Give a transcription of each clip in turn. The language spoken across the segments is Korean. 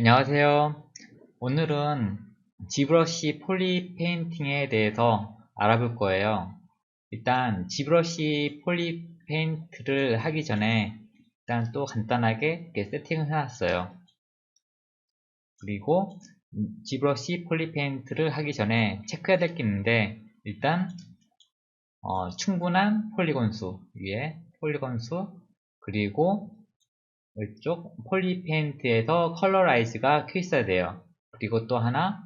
안녕하세요. 오늘은 지브러시 폴리 페인팅에 대해서 알아볼 거예요. 일단 지브러시 폴리 페인트를 하기 전에 일단 또 간단하게 세팅을 해놨어요. 그리고 지브러시 폴리 페인트를 하기 전에 체크해야 될 게 있는데 일단 어, 충분한 폴리곤 수 위에 폴리곤 수 그리고 이쪽 폴리페인트에서 컬러라이즈가 켜 있어야 돼요. 그리고 또 하나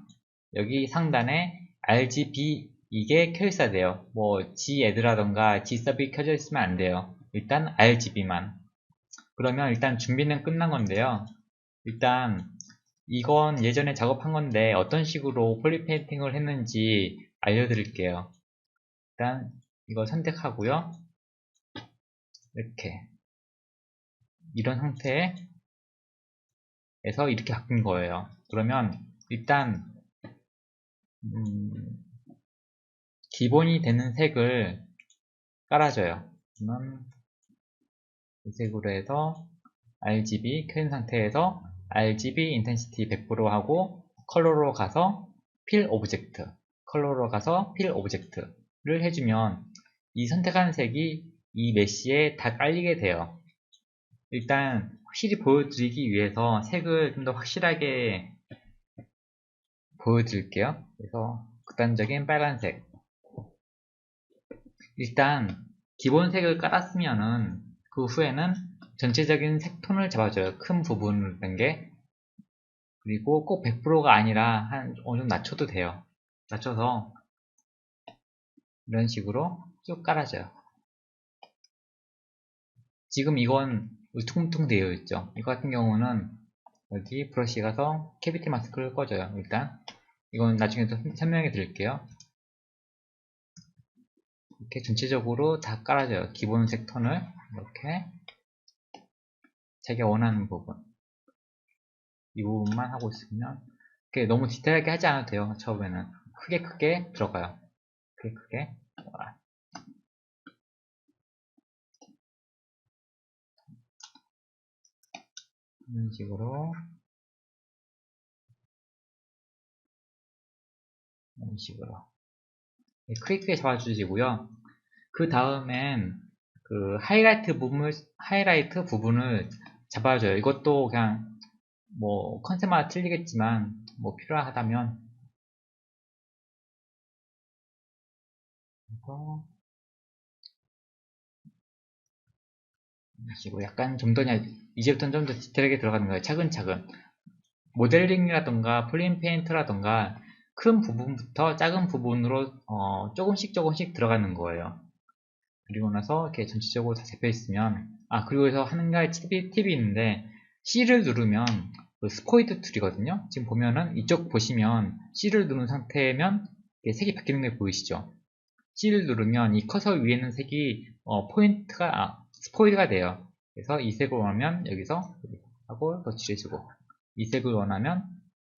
여기 상단에 RGB 이게 켜 있어야 돼요. 뭐 G애드라던가 G섭이 켜져 있으면 안 돼요. 일단 RGB만. 그러면 일단 준비는 끝난 건데요. 일단 이건 예전에 작업한 건데 어떤 식으로 폴리페인팅을 했는지 알려드릴게요. 일단 이거 선택하고요. 이렇게 이런 상태에서 이렇게 바뀐 거예요. 그러면 일단 음, 기본이 되는 색을 깔아줘요. 그러면 이 색으로 해서 RGB 켜진 상태에서 RGB 인텐시티 100% 하고 컬러로 가서 필 오브젝트 컬러로 가서 필 오브젝트를 해주면 이 선택한 색이 이 메쉬에 다 깔리게 돼요. 일단 확실히 보여드리기 위해서 색을 좀 더 확실하게 보여드릴게요. 그래서 극단적인 빨간색 일단 기본 색을 깔았으면은 그 후에는 전체적인 색톤을 잡아줘요. 큰 부분을 뺀게 그리고 꼭 100%가 아니라 한 어느 정도 낮춰도 돼요. 낮춰서 이런 식으로 쭉 깔아줘요. 지금 이건 울퉁불퉁 되어 있죠. 이거 같은 경우는 여기 브러쉬 가서 캐비티 마스크를 꺼줘요. 일단 이건 나중에 또 설명해 드릴게요. 이렇게 전체적으로 다 깔아줘요. 기본색 톤을 이렇게 자기가 원하는 부분 이 부분만 하고 있으면 이렇게 너무 디테일하게 하지 않아도 돼요. 처음에는 크게 크게 들어가요. 크게 크게 이런 식으로 이런 식으로 크게 크게 잡아주시고요. 그 다음엔 그 하이라이트 부분을 하이라이트 부분을 잡아줘요. 이것도 그냥 뭐 컨셉마다 틀리겠지만 뭐 필요하다면 식으로 약간 좀 더 이제부터는 좀 더 디테일하게 들어가는 거예요. 차근차근 모델링이라던가 플린 페인트라던가 큰 부분부터 작은 부분으로 어, 조금씩 조금씩 들어가는 거예요. 그리고 나서 이렇게 전체적으로 다 잡혀 있으면 아 그리고 여기서 하는 가지 팁이, 팁이 있는데 C를 누르면 그 스포이드 툴이거든요. 지금 보면은 이쪽 보시면 C를 누른 상태면 색이 바뀌는 게 보이시죠? C를 누르면 이 커서 위에 있는 색이 어, 포인트가 아, 스포이드가 돼요. 그래서 이 색을 원하면 여기서 하고 더 칠해주고 이 색을 원하면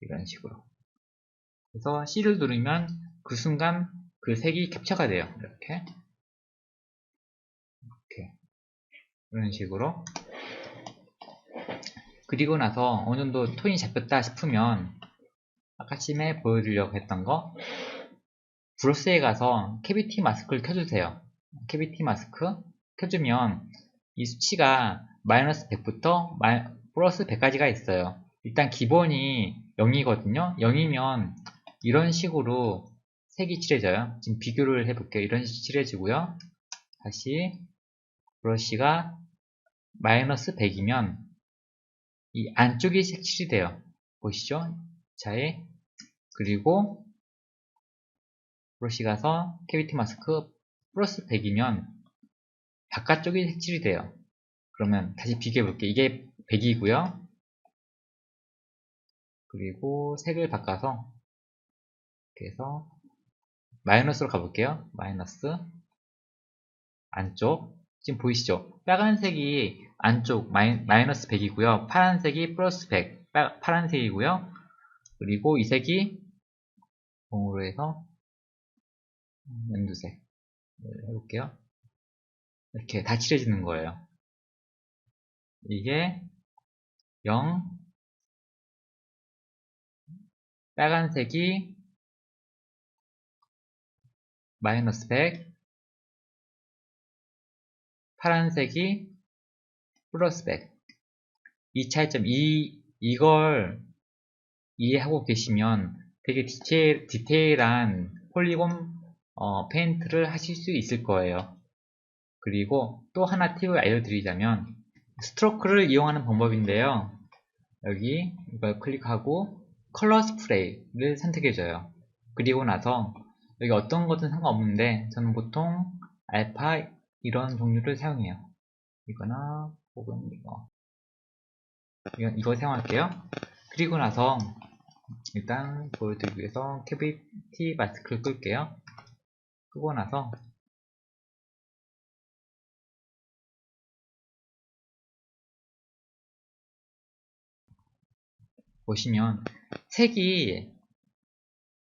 이런 식으로 그래서 C를 누르면 그 순간 그 색이 캡처가 돼요. 이렇게 이렇게 이런 식으로 그리고 나서 어느 정도 톤이 잡혔다 싶으면 아까 쯤에 보여드리려고 했던 거 브러스에 가서 캐비티 마스크를 켜주세요. 캐비티 마스크 켜주면 이 수치가 마이너스 100부터 마이, 플러스 100까지가 있어요. 일단 기본이 0이거든요. 0이면 이런 식으로 색이 칠해져요. 지금 비교를 해볼게요. 이런 식으로 칠해지고요. 다시 브러쉬가 마이너스 100이면 이 안쪽이 색칠이 돼요. 보시죠? 자에 그리고 브러쉬 가서 캐비티 마스크 플러스 100이면 바깥쪽이 색칠이 돼요. 그러면 다시 비교해 볼게요. 이게 100이고요. 그리고 색을 바꿔서 그래서 마이너스로 가볼게요. 마이너스 안쪽 지금 보이시죠? 빨간색이 안쪽 마이, 마이너스 100이고요. 파란색이 플러스 100 빠, 파란색이고요. 그리고 이 색이 공으로 해서 연두색 해볼게요. 이렇게 다 칠해지는 거예요. 이게 0, 빨간색이 마이너스 100 파란색이 플러스 100 이 차이점 이 이걸 이해하고 계시면 되게 디테일, 디테일한 폴리곤 어, 페인트를 하실 수 있을 거예요. 그리고 또 하나 팁을 알려드리자면 스트로크를 이용하는 방법인데요. 여기 이걸 클릭하고 컬러 스프레이를 선택해줘요. 그리고 나서 여기 어떤 것은 상관없는데 저는 보통 알파 이런 종류를 사용해요. 이거나 혹은 이거 이거, 이거 사용할게요. 그리고 나서 일단 보여드리기 위해서 캐비티 마스크를 끌게요. 끄고 나서 보시면 색이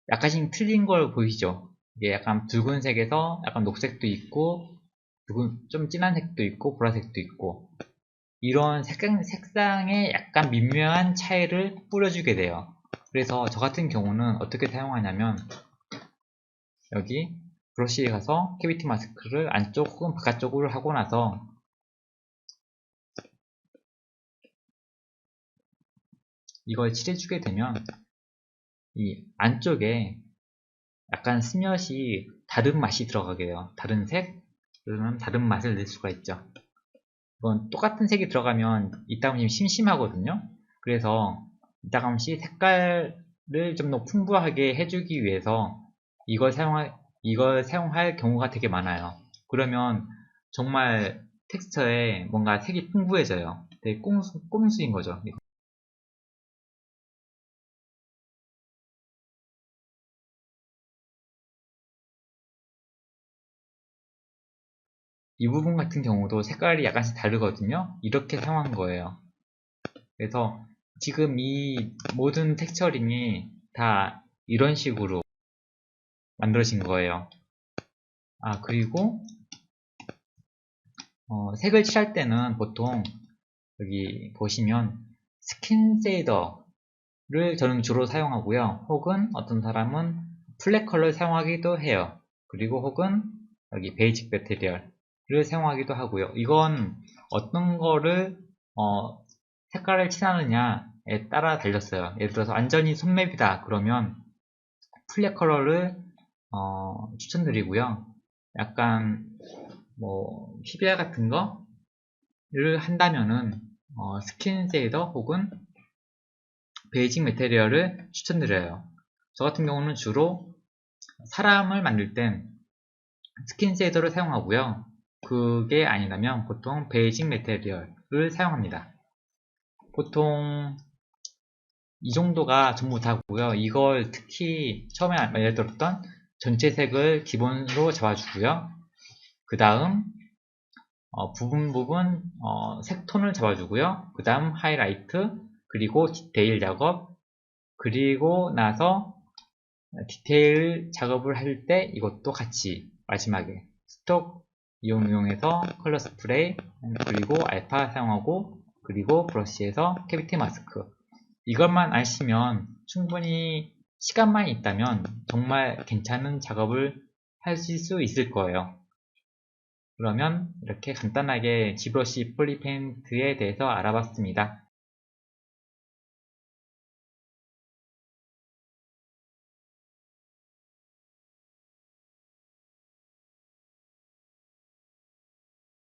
약간씩 틀린 걸 보이죠? 이게 약간 붉은색에서 약간 녹색도 있고 붉은, 좀 진한 색도 있고 보라색도 있고 이런 색상, 색상의 약간 미묘한 차이를 뿌려주게 돼요. 그래서 저 같은 경우는 어떻게 사용하냐면 여기 브러쉬에 가서 캐비티 마스크를 안쪽 혹은 바깥쪽으로 하고 나서 이걸 칠해주게 되면 이 안쪽에 약간 스며시 다른 맛이 들어가게 돼요. 다른 색, 그러면 다른 맛을 낼 수가 있죠. 이건 똑같은 색이 들어가면 이따 보면 심심하거든요. 그래서 이따 감시 색깔을 좀 더 풍부하게 해주기 위해서 이걸 사용할 이걸 사용할 경우가 되게 많아요. 그러면 정말 텍스처에 뭔가 색이 풍부해져요. 되게 꼼수, 꼼수인 거죠. 이 부분 같은 경우도 색깔이 약간씩 다르거든요. 이렇게 사용한 거예요. 그래서 지금 이 모든 텍스처링이 다 이런 식으로 만들어진 거예요. 아 그리고 어, 색을 칠할 때는 보통 여기 보시면 스킨 세이더를 저는 주로 사용하고요. 혹은 어떤 사람은 플랫 컬러를 사용하기도 해요. 그리고 혹은 여기 베이직 배터리얼 를 사용하기도 하고요. 이건 어떤 거를 어, 색깔을 칠하느냐에 따라 달렸어요. 예를 들어서 완전히 손맵이다 그러면 플랫 컬러를 어, 추천드리고요. 약간 뭐 PBR 같은 거를 한다면은 어, 스킨 세이더 혹은 베이징 메테리얼을 추천드려요. 저 같은 경우는 주로 사람을 만들 땐 스킨 세이더를 사용하고요. 그게 아니라면 보통 베이직 메테리얼을 사용합니다. 보통 이 정도가 전부 다고요. 이걸 특히 처음에 알려드렸던 전체 색을 기본으로 잡아주고요. 그 다음 어, 부분 부분 어, 색톤을 잡아주고요. 그 다음 하이라이트 그리고 디테일 작업 그리고 나서 디테일 작업을 할 때 이것도 같이 마지막에 스톡 이용해서 컬러 스프레이 그리고 알파 사용하고 그리고 브러쉬에서 캐비티 마스크. 이것만 아시면 충분히 시간만 있다면 정말 괜찮은 작업을 하실 수 있을 거예요. 그러면 이렇게 간단하게 지브러쉬 폴리페인트에 대해서 알아봤습니다